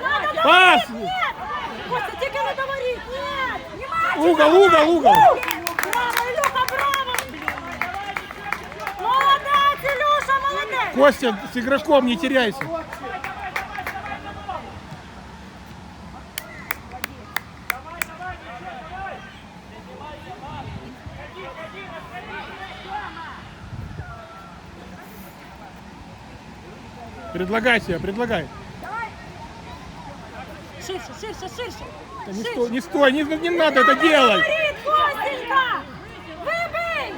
Надо Пас! Костя, тільки не говори! Нет! Угол, угол, угол! Браво, Илюха, браво! Молодец, Илюша, молодец! Костя, с игроком не теряйся. Предлагай себя, предлагай. Ширше, ширше, ширше! Да Не стой, не стой, не, не надо это делать. Говорит, Костенька! Выбей!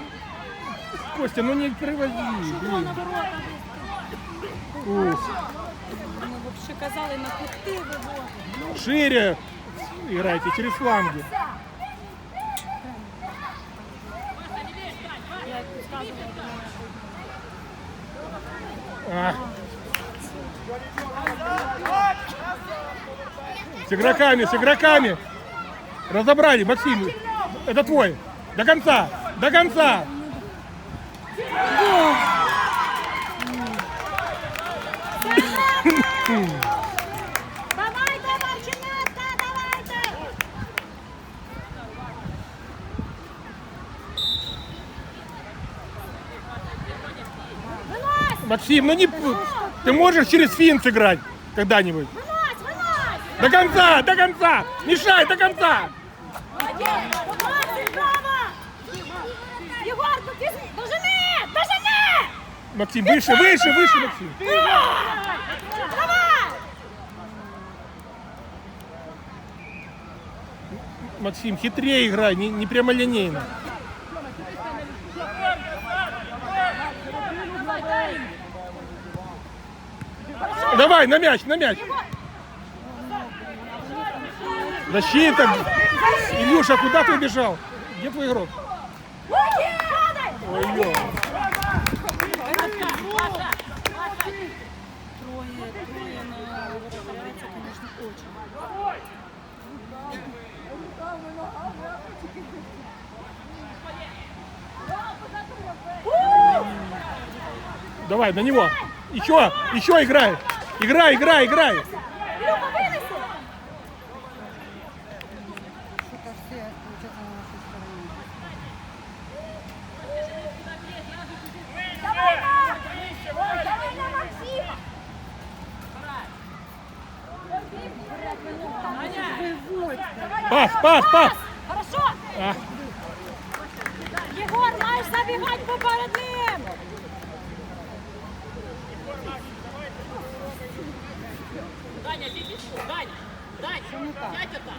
Костя, ну не приводи. Вон блин. Ух, вообще казали на. Шире играйте, через фланги. А. С игроками, с игроками. Разобрали, Максим. Это твой. До конца, до конца. Давайте, Марченятка, давайте! Максим, ну не... Ты можешь через фин сыграть когда-нибудь? До конца, до конца. Мешай до конца. Егор, есть... Дожини! Дожини! Максим, выше, выше, выше, Максим. Давай! Максим, хитрее играй, не, не прямолинейно. Давай, на мяч, на мяч. Защита. Илюша, куда ты убежал? Где твой игрок? Падай! Ой, ё. Трое, трое на вратаря, конечно, очень. Давай, на него. Еще, еще играй. Играй, играй, играй. Даня, тут, Даня! Даня, сядь это!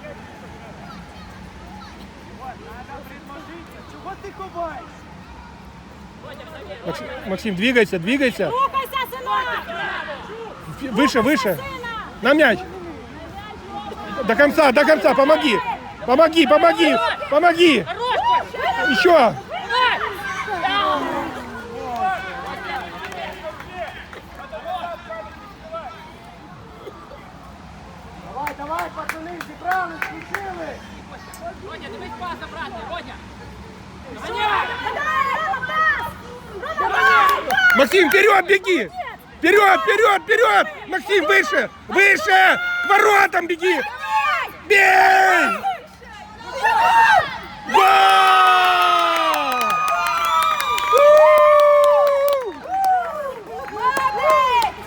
Максим, Максим, двигайся, двигайся. Рухайся, синок! Выше, выше. На мяч. До конца, до конца, помоги. Помоги, помоги, помоги. Еще. Давай, давай, пацани, зібрали, включили! Родя, дивись пас обратно, Родя! Давай, Рома, пас! Рома, пас! Максим, вперед, беги. Вперед, вперед, вперед. Максим, выше, выше. К воротам беги. Бей! Гол! У! Молодець!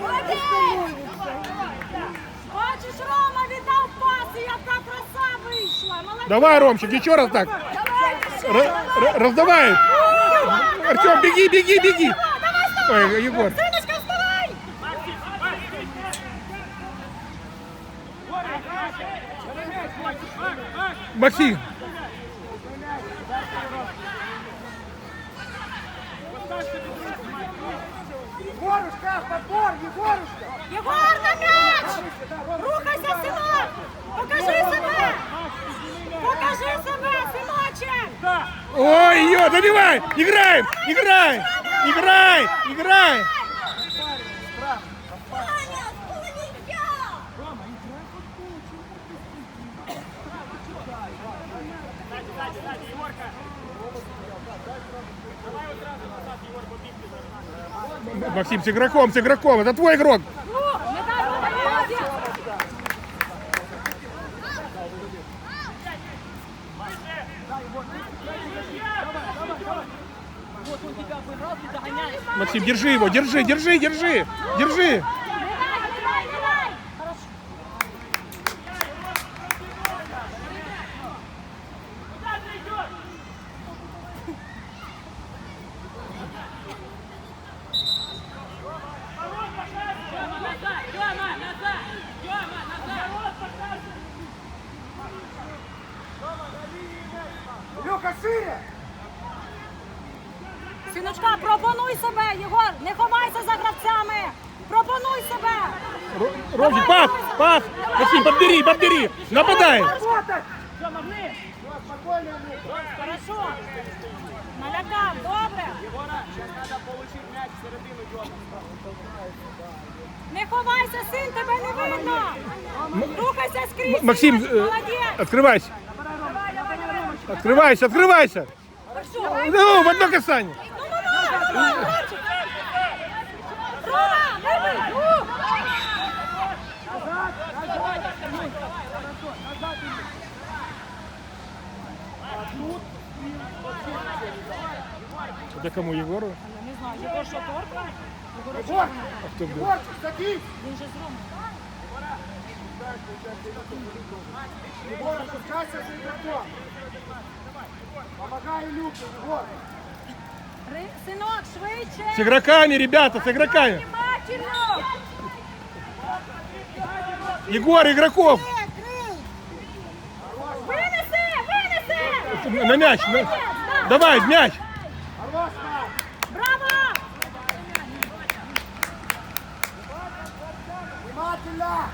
Молодець! Бачиш, Рома віддав пас, і яка краса вийшла! Молодець! Давай, Ромчик, еще раз так. Р- раздавай. Артем, беги, беги, беги. Ой, Егор. Максим. Егорушка, подбор, Егорушка! Єгор, на м'яч! Рухайся, синок! Покажи себе! Покажи себе, синочек! Ой, ё, добивай! Играем! Играем! Играй! Играй! Максим, с игроком, с игроком, это твой игрок. Ну, не дай Рома, молодець. Вот он тебя обыграл, ты догоняешь. Максим, держи его, держи, держи, держи, держи. Не дай, не дай, не дай. Хорошо. Тёма, назад! Тёма, назад! Тёма, назад! Люка, шире! Синочка, пропонуй себе, Єгор, не ховайся за гравцями. Пропонуй себе. Ро- Ромчик, пас, пас. Максим, подбери, подбери. Нападай. Работать! Тёма, вниз! Спокойно! Хорошо. Налякав, добре. Не ховайся, син, тебе не видно. Рухайся скрізь. Максим, э, молодець. открывайся. Открывайся, открывайся. Хорошо. Ну, в одно касание. Ну, ну, ну, бий. Ну. Это кому, Егору? Я не знаю, Єгор що торкав? Егор! А кто был? Егорчик, садись! Він же з Ромою. Егор, опускайся за игроком! Помогай Люке, Егор! Ри- Синок, швидше. С игроками, ребята, с игроками. Внимательно. Егор, игроков. Винеси, винеси На мяч. на- Давай, мяч. Хорош, Марк! Браво. Внимательно!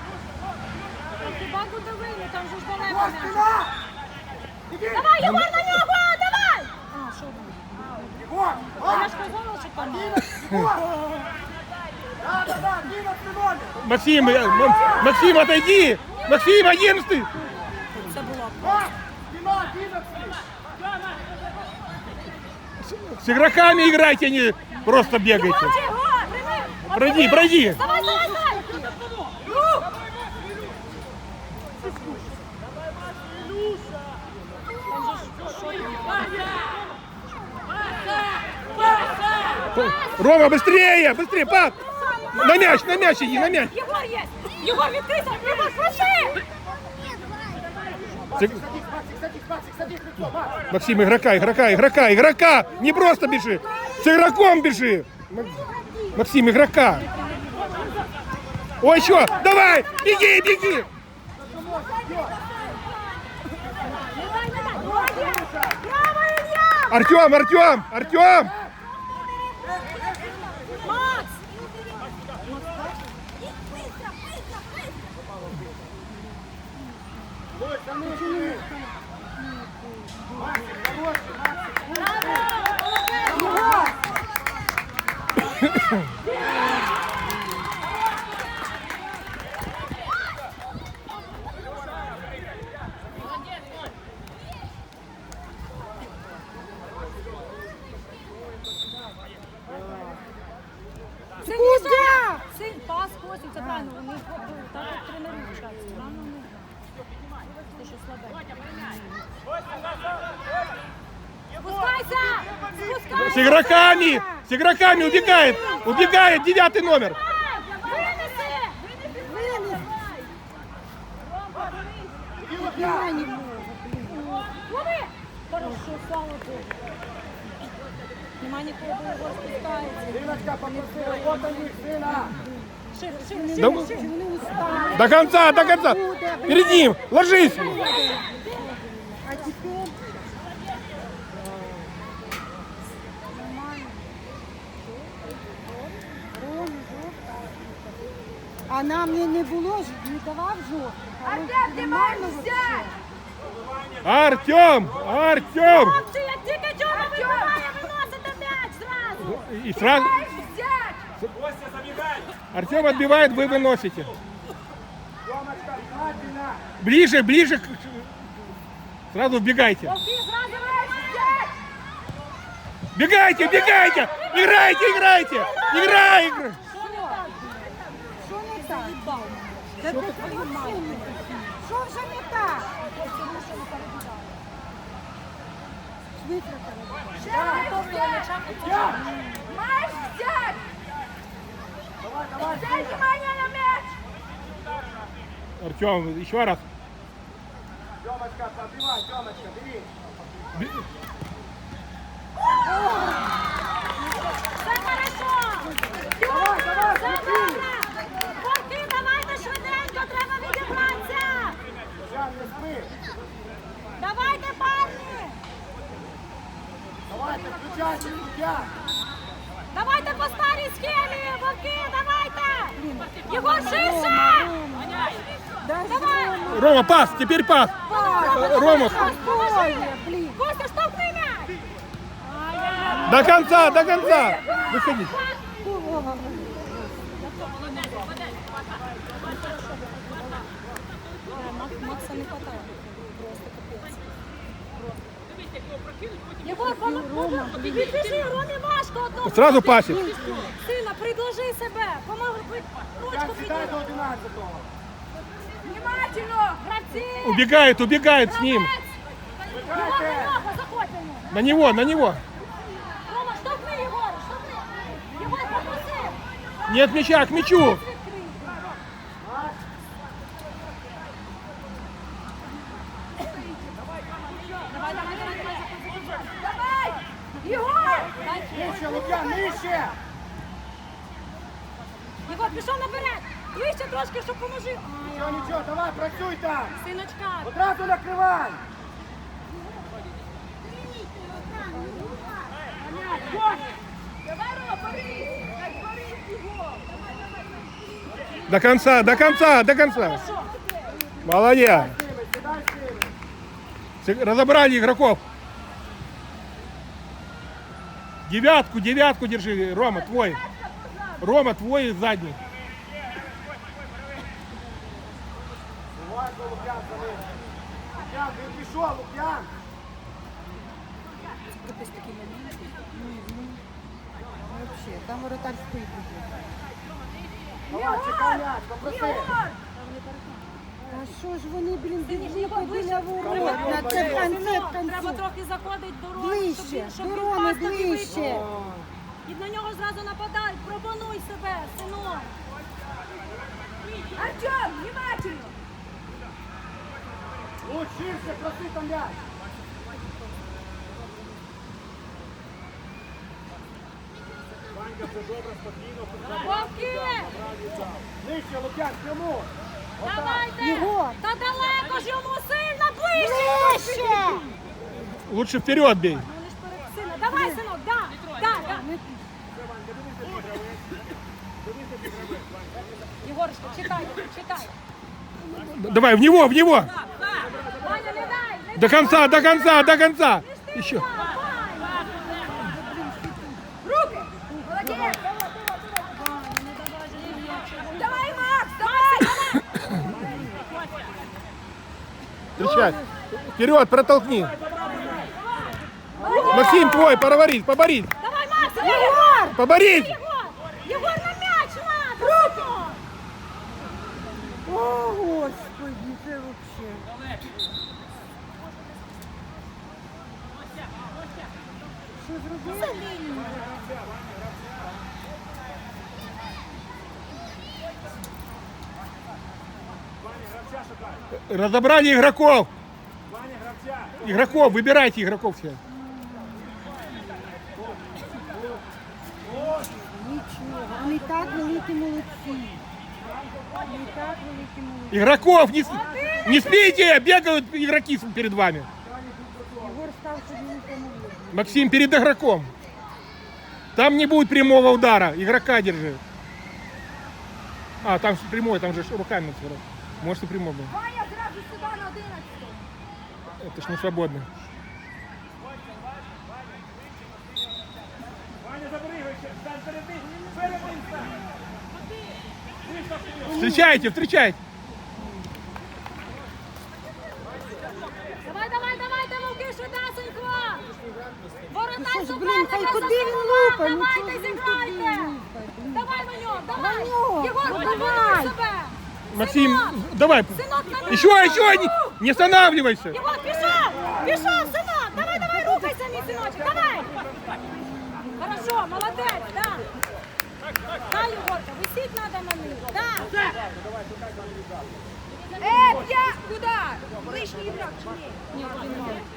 Та Хіба буде винні, там же ж далеко Егор, м'яч. спина! Иди! Давай, Єгор, на нього, давай. А, що ви? Егор! А я Марк! ж казала, що там. Егор! Да, да, да, одиннадцатый номер! Максим, э, М- Максим, отойди. Максим, одиннадцатый. Це С игроками играйте, а не просто бегайте. Єгор, Єгор, прийми. Пройди, пройди. Давай, давай, давай. Рома, быстрее, быстрее, пап. На мяч, на мяч иди, на мяч. Єгор є. Єгор, відкрийся. Єгор, проси. Максим, игрока, игрока, игрока, игрока. Не просто бежи. С игроком бежи. Максим, игрока. Ой, еще, давай, беги, беги. Артем, Артем, Артем. Син, пас, косик, це правильно. Вони так тренують що слабе. Спускайся! Спускайся! С игроками, с игроками убегает, убегает девятый номер. Хорошо, слава Богу. Нема нікого, його спускається. Вони устали. До конца, до конца. Перед ним, ложись. А тепер Роль жовта. А нам не, не було ж, не давав жовтих. А де ти маєш взяти? Артем, Артем. Хлопці, як тільки Тьома вибиває, виносите м'яч зразу. И сразу Взять! Костя, забегай. Артем отбивает, вы выносите. Тёмочка, внимательно. Ближе, ближе. к- Сразу вбегайте. Вовки, зразу взять! Бегайте, бегайте! Играйте, играйте! Играй, играй! Що не так? Що не так? Заїбав мене. Та ти твою маму. Що вже не так? Швидко перебігай. Маєш взять! Давай, давай. Дай внимание на м'яч! Артем, еще раз. Тёмочка, подбивай, Тёмочка, бери. Б- Давай, давай, крути. давайте швиденько, треба відібратися! Жан, не спи. Давайте, парні! Давайте, включайся, судья. Давайте по старій схемі! Вовки, давайте! Єгор, ширше! Давай! Рома, пас, теперь пас. Рома, Поможи! блін. Костя, штовхни м'яч! до конца, до конца. Выходите. Макса не хватає. Єгор, поможи! Підбіжи, Ромі важко одного! Сразу пасик. Сина, предложи себе! Поможи, ручку Жан, сідай підійди! Убегает, убегает с ним. Єгор, на нього, заходь на нього! На него, на него. Рома, штовхни Єгора, штовхни! Єгор, попроси! Нет мяча, к мячу. Там. Синочка! Одразу накривай. Давай, Рома, борись! Борись його! До конца, до конца, до конца. Молодец. Разобрали игроков. Девятку, девятку держи, Рома, твой. Рома, твой задний. Лук'ян, за ним. Лук'ян, він пішов, Лук'ян. Вообще, там воротар стоїть. Давай, чекай м'яч, попроси. А що ж вони, блін, ближче. біля ворот? На це в конце, в Треба конце. трохи заходити до Роми, Ближче, щоб він- щоб до він Роми, пас тобі ближче. виконав. І на нього зразу нападають. Пропонуй себе, синок. Артем, внимательно! Ширше, проси там м'яч. Вовки! Нижче, Лук'ян, пряму. Давайте! Єгор. Та далеко ж йому сильно ближче! Ближче! Лучше вперед бей. Ну, сина. Давай, синок, да, да, да. Єгорочка, читай, читай. Давай, в него, в него. Не До конца, до конца, до конца. Еще. дай. Руки! Молодець! Давай, Макс, давай! Встречай. Вперед, протолкни. Максим, твой, поборись, поборись. Давай, Макс, Єгор! Поборись. Єгор! Єгор на м'яч надо! Руки! О, Господи, це вообще. Що зробили? Разобрали игроков. Игроков, выбирайте игроков все. Нічого. Вони так великі молодці. Вони так великі молодці. Игроков, не, с- не спите, бегают игроки перед вами. Єгор став, щоб йому помогли. Максим, перед игроком. Там не будет прямого удара. Игрока держи. А, там прямой, там же руками. Может и прямой был. Ваня, зразу сюди на 11. Это ж не свободно. Встречайте, встречайте. Давай, давай, давайте, вовки, швидесенько! Воротай Що ж, суперника блін, хай за куди він силует! лупить? Ну, Давайте, чого ж він зіграйте! туди лупить? Давай на нього, давай! нього, Єгор, ну, давай давай. себе! Максим, Синок! давай. Синок, на нього! Еще, еще, не, не останавливайся. Єгор, пішов! Пішов, синок! Давай, давай, рухайся, мій синочок, давай! Хорошо, молодець, да! Да, Єгорка, висіть надо на них, да! Е, п'я! Куда? Лишній ігрок чи ні? Ні, він не.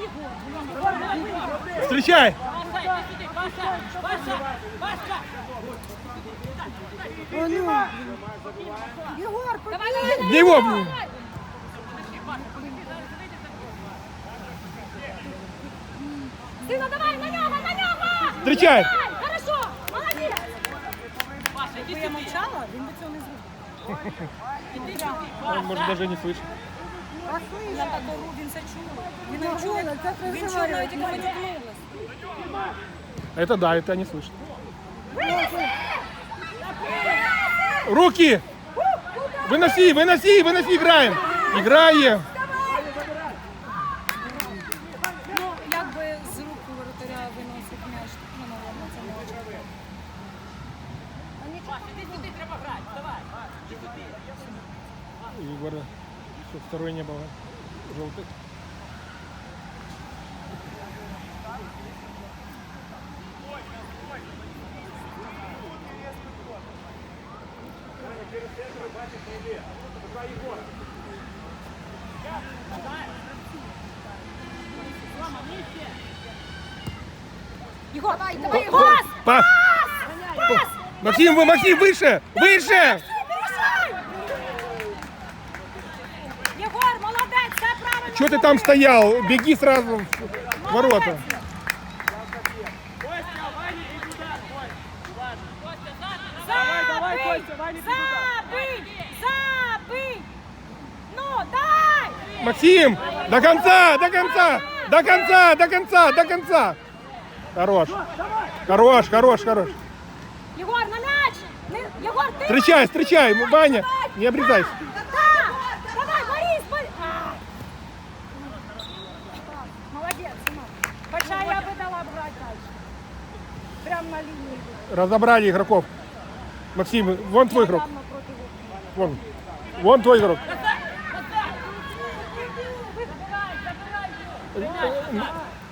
Нет, Єгор! Встречай. Паша, іди сюди, Паша, Паша, Паша. О, ну. Єгор, Давай, давай, давай! Не его, блин. Сина, давай, на нього, на нього! Встречай. Давай, Хорошо, молодець! Паша, іди сюди. мовчала, він би цього не зробив. Іди сюди, Он, может, даже не слышит. а слышь, Я так ору, він це чув. Він Ну, не чув, Оля, це він чув розговорює. навіть, як матюкнулась. Это да, это не слышит. Руки. Выноси, выноси, выноси, играем. Играем. Єгор, давай, давай, пас! Пас. Пас! Максим, вы, Максим, выше, выше. Рішай! Єгор, молодець, все правильно. Что ты там стоял? Беги сразу в ворота. Максим, до конца, до конца, до конца, до конца, до конца. Хорош. Хорош, хорош, хорош. Єгор, на м'яч! Не- Єгор, ти! Встречай, встречай, Ваня, не обрезайся. Так! Давай, Борис, Борис! А! Молодець, синок. Хоча я би дала брати дальше. Прям на лінії. Разобрали игроков. Максим, вон твой игрок. Прямо проти вовка. Вон. Вон твой игрок.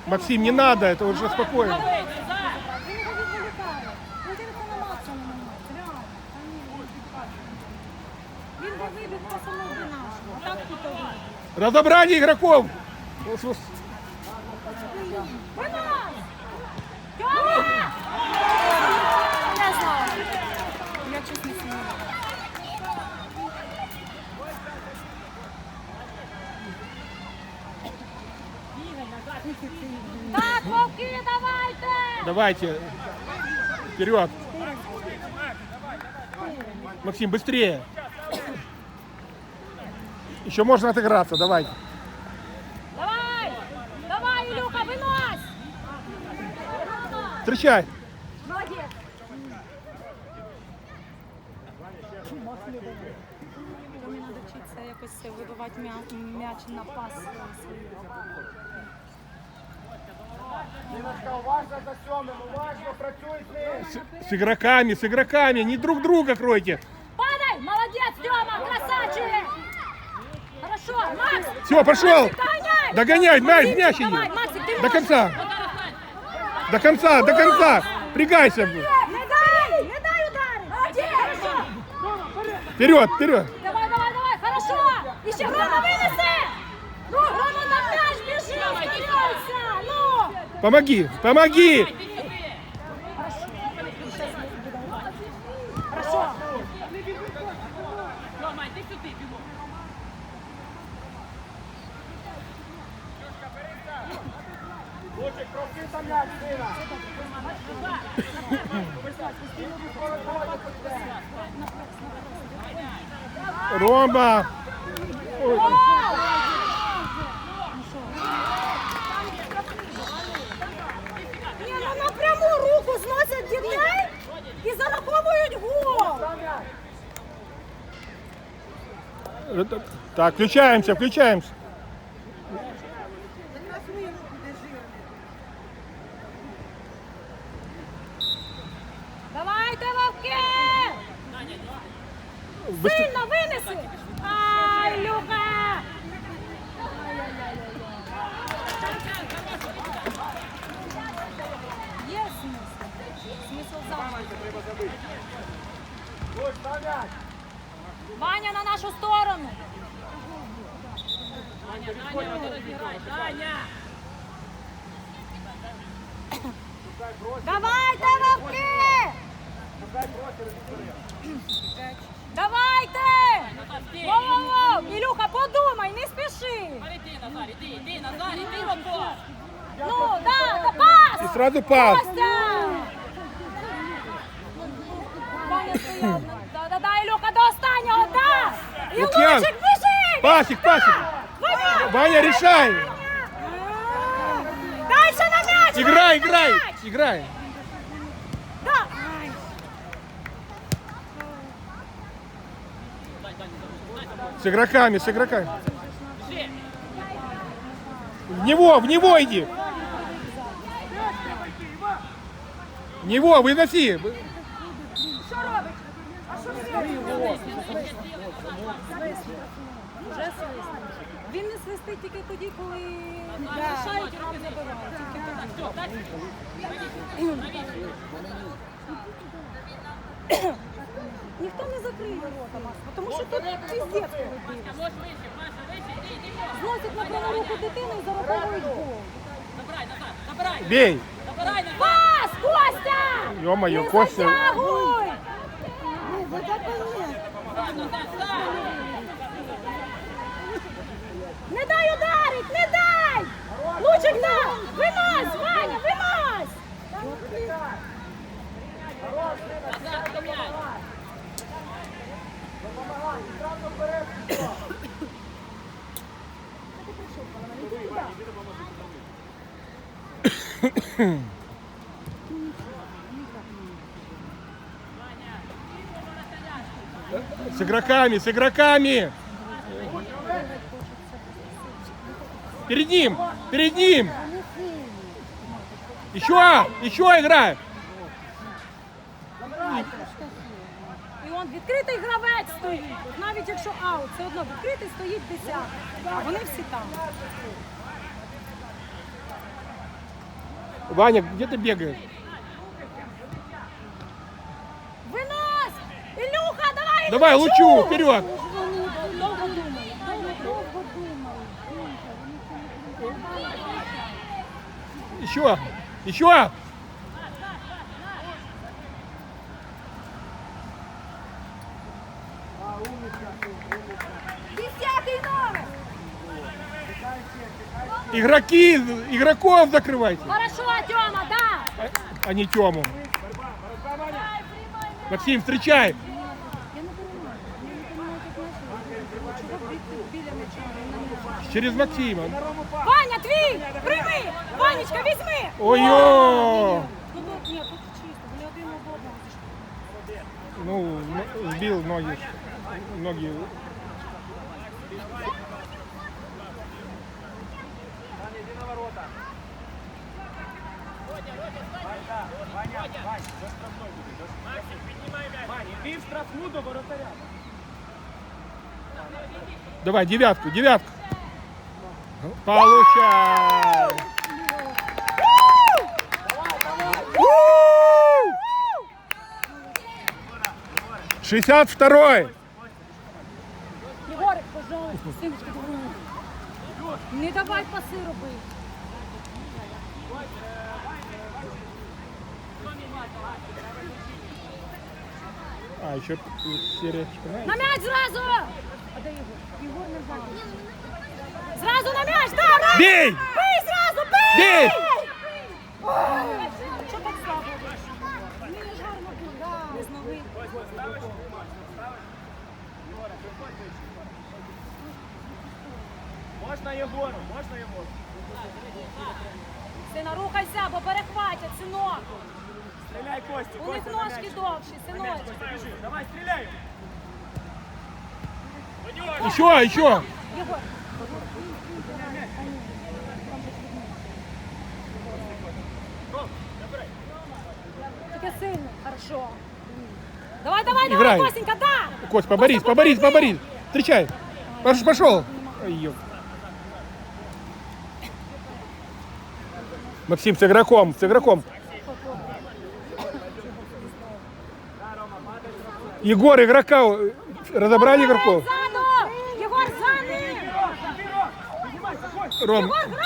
Максим, не надо, это уже спокойно. Він його Так, вовки, давайте! Давайте. Вперед. Максим, быстрее. Еще можно отыграться, давай. Давай! Давай, Илюха, вынось! Встречай. Молодец! Мені треба вчитися якось вибивати м'я- м'яч на пас. Діночка, уважно за сьомим, уважно працюй ним. С, с игроками, с игроками. Не друг друга кройте. Падай! Молодец, Тёма, красавчик! Хорошо, Макс! Все, пошел. Догоняй! Догоняй, мяч, иди. До можешь. конца. До конца, до конца. Пригайся. Не дай! Не дай удары! Вперед, вперед. Давай, давай, давай, хорошо! Еще Рома Помоги, помоги! Рома! Ой. Дітей і зараховують гол. Так, включаемся, включаемся. Давайте, вовки! Сильно винеси! Ай, Люка! Смисл завжди. Луч, там м'яч. Ваня на нашу сторону. Даня! Давайте, вовки! Давайте! Воу-воу-воу! Ілюха, подумай, не спіши! Іди, Назар, іди, іди, Назар, іди, Ромко! Ну, да, да, пас! И сразу пас. Костя! Да-да-да, Ілюха, до останнього, да! І Лук'ян! Лучик, біжи! Пасик, пасик. Ваня! Ваня, решай. Дальше на м'яч! Играй, Ваня, играй, на м'яч! играй. Да! Ай. С игроками, с игроками. В него, в него иди. В него, выноси. тільки тоді, коли лишають і руки забивають. Тільки тоді. Ніхто не закриє рота, Макс, тому що тут піздець коли б'ють. Можеш вище, Маша, вище, іди, іди, Зносять на праву руку дитину і зараховують гол. Забирай, Назар, забирай! Бей. Забирай, Назар! Пас, Костя! Ё-моё, Не Костя. затягуй! Не Лучик да! Винось, Ваня! Назар, домой! С игроками, с игроками. Перед ним, перед ним. Еще, еще играй. І он відкритий гравець стоїть. От Навіть якщо аут, все одно відкритий стоїть десяток. А вони всі там. Ваня, где ты бегаешь? Винось! Ілюха, давай! Давай, Ілючу! лучу, вперед. Еще, еще. Десятий номер! Игроки, игроков закрывайте, Хорошо, Тьома, да! а не Тему. Максим, встречай. Я не понимаю. Я не понимаю, как наши. Чого бігти біля м'яча, а не на м'ячі? Через Максима. Ваня, твій! Прийми! Ванечка, візьми! Ой-ой. Ну тут ні, тут чисто, вони один об одного зійшли. Ну, н- сбил ноги. Ноги. Іди в штрафну до воротаря. Давай, девятку, девятку. Получай. Шестьдесят второй. Єгорик, пожалуйста, синочка. Не давай паси роби. А, еще серия. На м'яч зразу! А де Бей! Бий зразу, бий! Бей! Що так слабо вийшло? Мені ж гарно було. Да. Не з ноги. Можна Єгору, можна Єгору. Сина, рухайся, бо перехватять, синок. Стріляй, Костя, У них ножки довші, синочок. Біжи, давай, стріляй. Еще, еще! Єгор. хорошо. Давай, давай, Играй. давай, Костенька, да! Кость, поборись, поборись, поборись! Встречай! Пошел, пошел! Ой. Максим, с игроком, с игроком. Егор, игрока, э, разобрали игроков? Єгор, за ним! Ром, Єгор,